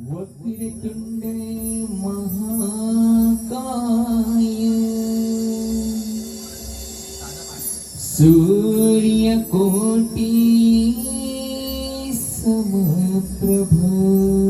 वक्रतुण्डे महाकाय. सूर्यकोटि समप्रभा.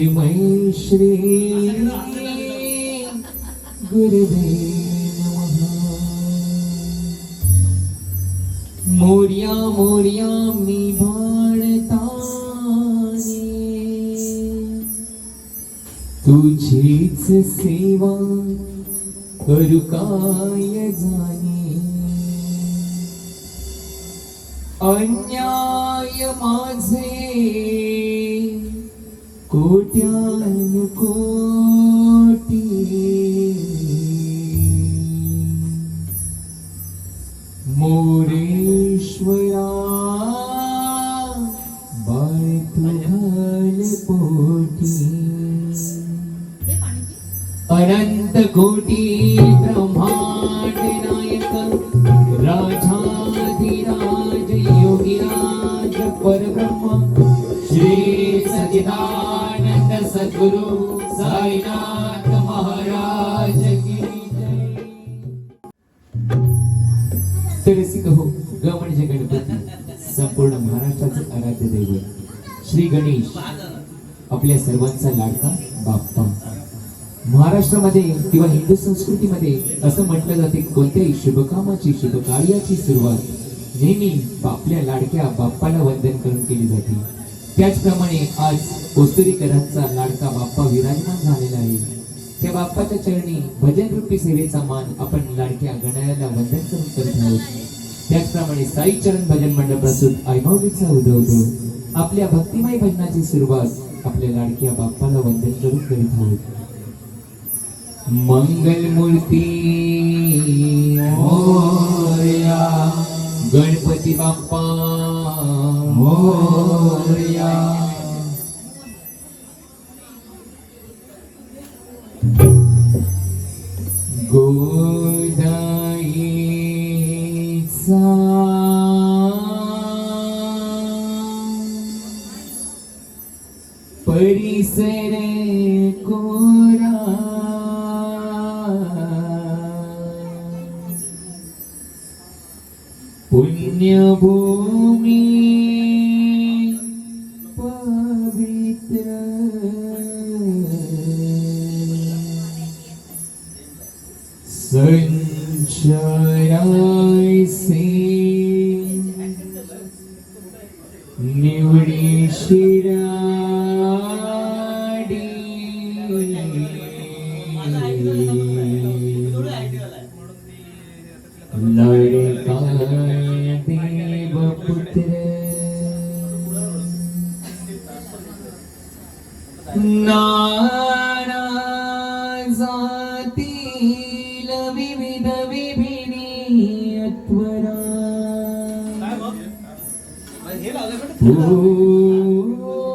तस्मै श्री गुरुवे मोर्या मोर्या मी भाळताने तुझीच सेवा करू काय जाणे? अन्याय माझे कोटी मोरेश्वराया वर्तकोटी अनन्द कोटी गुरु साईनाथ महाराज की जय। तरसी कहो ग म्हणजे गणपती संपूर्ण महाराष्ट्राचे आराध्य दैवत श्री गणेश आपल्या सर्वांचा लाडका बाप्पा. महाराष्ट्रामध्ये किंवा हिंदू संस्कृतीमध्ये असं म्हटलं जाते कोणत्याही शुभकामाची शुभ कार्याची सुरुवात नेहमी आपल्या लाडक्या बाप्पाला वंदन करून केली जाते. त्याचप्रमाणे आज पोस्तुरीकरांचा लाडका बाप्पा विराजमान झालेला आहे. त्या बाप्पाच्या चरणी भजन रूपी सेवेचा मान आपण लाडक्या गणायाला वंदन करून करत आहोत. त्याचप्रमाणे साई चरण भजन मंडळ प्रस्तुत ऐमावलीचा उदवतो आपल्या भक्तिमय भजनाची सुरुवात आपल्या लाडक्या बाप्पाला वंदन करून करीत आहोत. मंगल मूर्ती गणपती बाप्पा मोरया गोदाईचा परिसर कोरा पुण्यभूमी വഴി पूजितात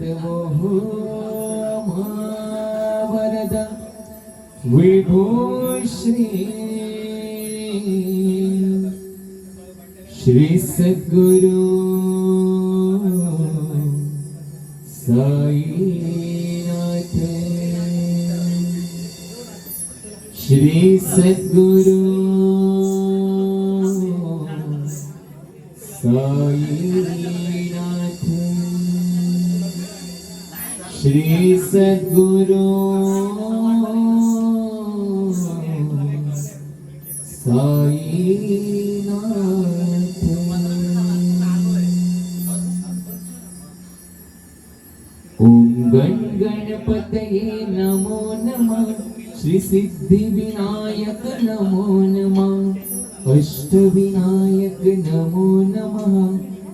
मोहो महावरद विभू श्री सद्गुरु श्री सद्गुरु ॐ गण गणपते नमो नमः श्रीसिद्धिविनायक नमो नमः। अष्टविनायक नमो। नमः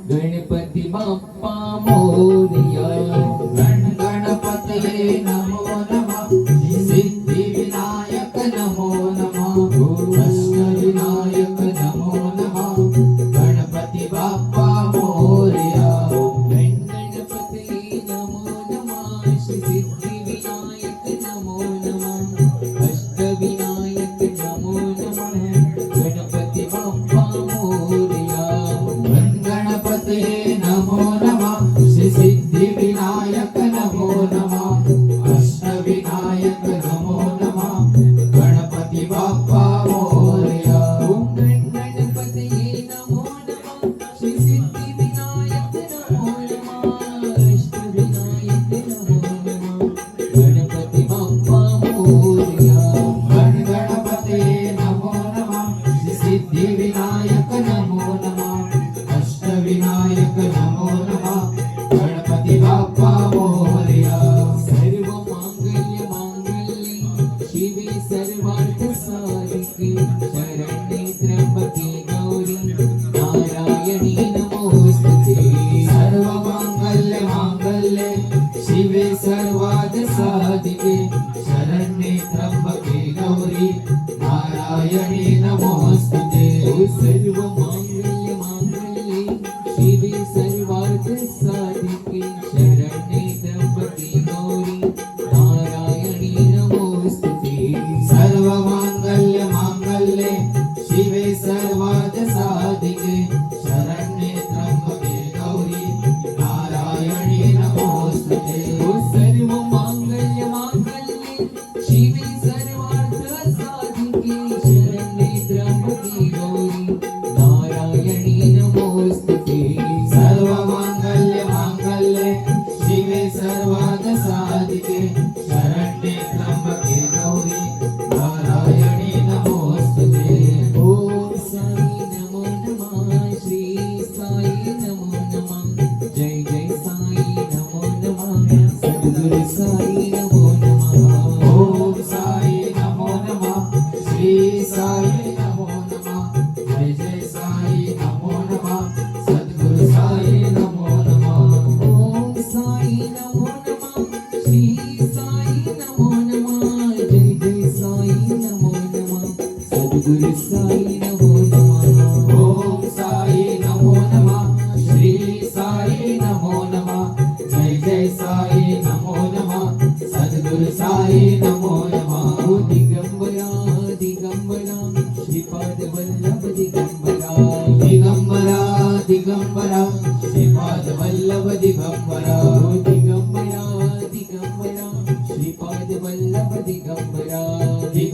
गणपति बाप्पा मा गणपतये नमः। kahit ako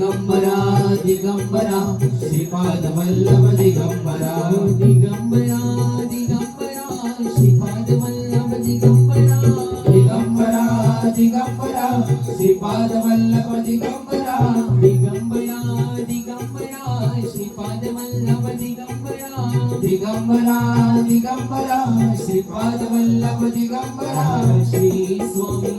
ದಿಗಂಬರ ದಿಗಂಬರ ಶ್ರೀಪಾದ ವಲ್ಲಭ ದಿಗಂಬರ ದಿಗಂಬರ ದಿಗಂಬರ ಶ್ರೀಪಾದ ವಲ್ಲಭ ದಿಗಂಬರ ದಿಗಂಬರ ದಿಗಂಬರ ಶ್ರೀಪಾದ ವಲ್ಲಭ ದಿಗಂಬರ ದಿಗಂಬರ ದಿಗಂಬರ ಶ್ರೀಪಾದ ವಲ್ಲಭ ದಿಗಂಬರ ದಿಗಂಬರ ದಿಗಂಬರ ಶ್ರೀಪಾದ ವಲ್ಲಭ ದಿಗಂಬರ ಶ್ರೀ ಸ್ವಾಮಿ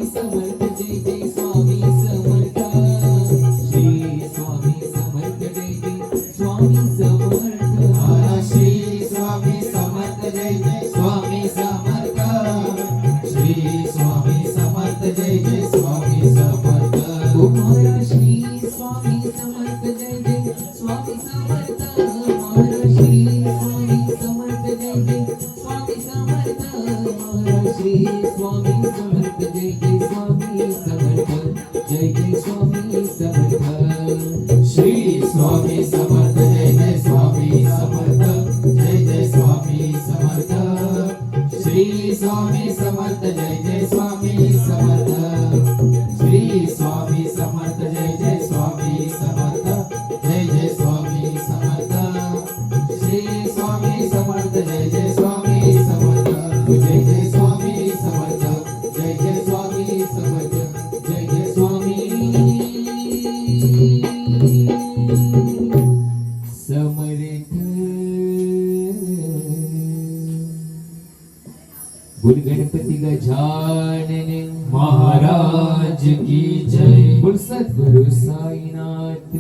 सद्गुरु गणपती गजानन महाराज की जय। बोल सद्गुरु साईनाथ।